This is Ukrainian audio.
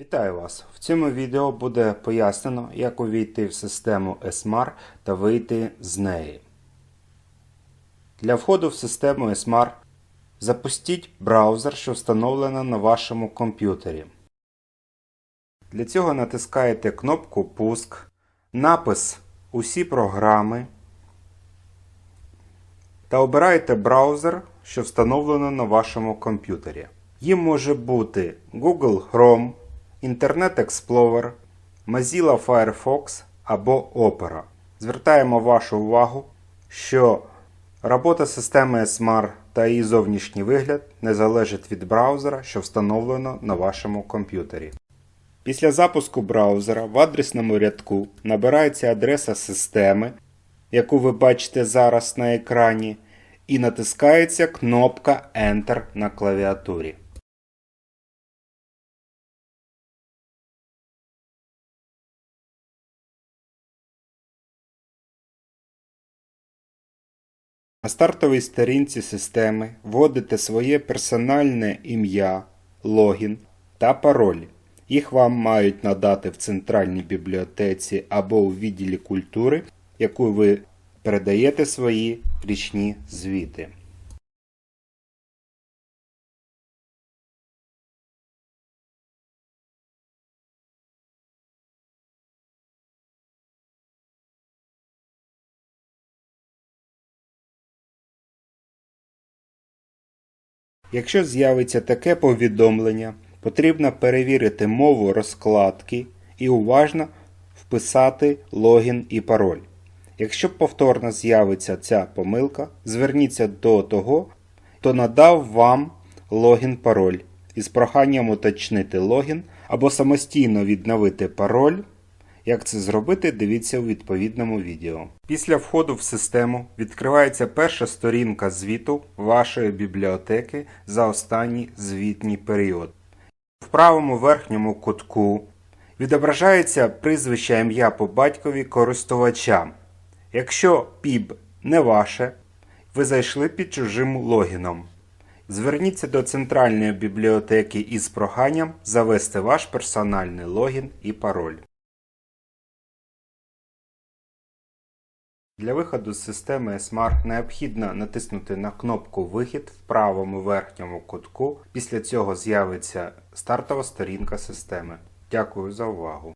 Вітаю вас! В цьому відео буде пояснено, як увійти в систему ESMAR та вийти з неї. Для входу в систему ESMAR запустіть браузер, що встановлено на вашому комп'ютері. Для цього натискаєте кнопку Пуск, напис Усі програми та обираєте браузер, що встановлено на вашому комп'ютері. Їм може бути Google Chrome, Internet Explorer, Mozilla Firefox або Opera. Звертаємо вашу увагу, що робота системи SMAR та її зовнішній вигляд не залежить від браузера, що встановлено на вашому комп'ютері. Після запуску браузера в адресному рядку набирається адреса системи, яку ви бачите зараз на екрані, і натискається кнопка Enter на клавіатурі. На стартовій сторінці системи вводите своє персональне ім'я, логін та пароль. Їх вам мають надати в центральній бібліотеці або у відділі культури, яку ви передаєте свої річні звіти. Якщо з'явиться таке повідомлення, потрібно перевірити мову розкладки і уважно вписати логін і пароль. Якщо повторно з'явиться ця помилка, зверніться до того, хто надав вам логін-пароль із проханням уточнити логін або самостійно відновити пароль. Як це зробити, дивіться у відповідному відео. Після входу в систему відкривається перша сторінка звіту вашої бібліотеки за останній звітній період. В правому верхньому кутку відображається прізвище ім'я по батькові користувача. Якщо PIB не ваше, ви зайшли під чужим логіном. Зверніться до центральної бібліотеки із проханням завести ваш персональний логін і пароль. Для виходу з системи Smart необхідно натиснути на кнопку Вихід в правому верхньому кутку. Після цього з'явиться стартова сторінка системи. Дякую за увагу!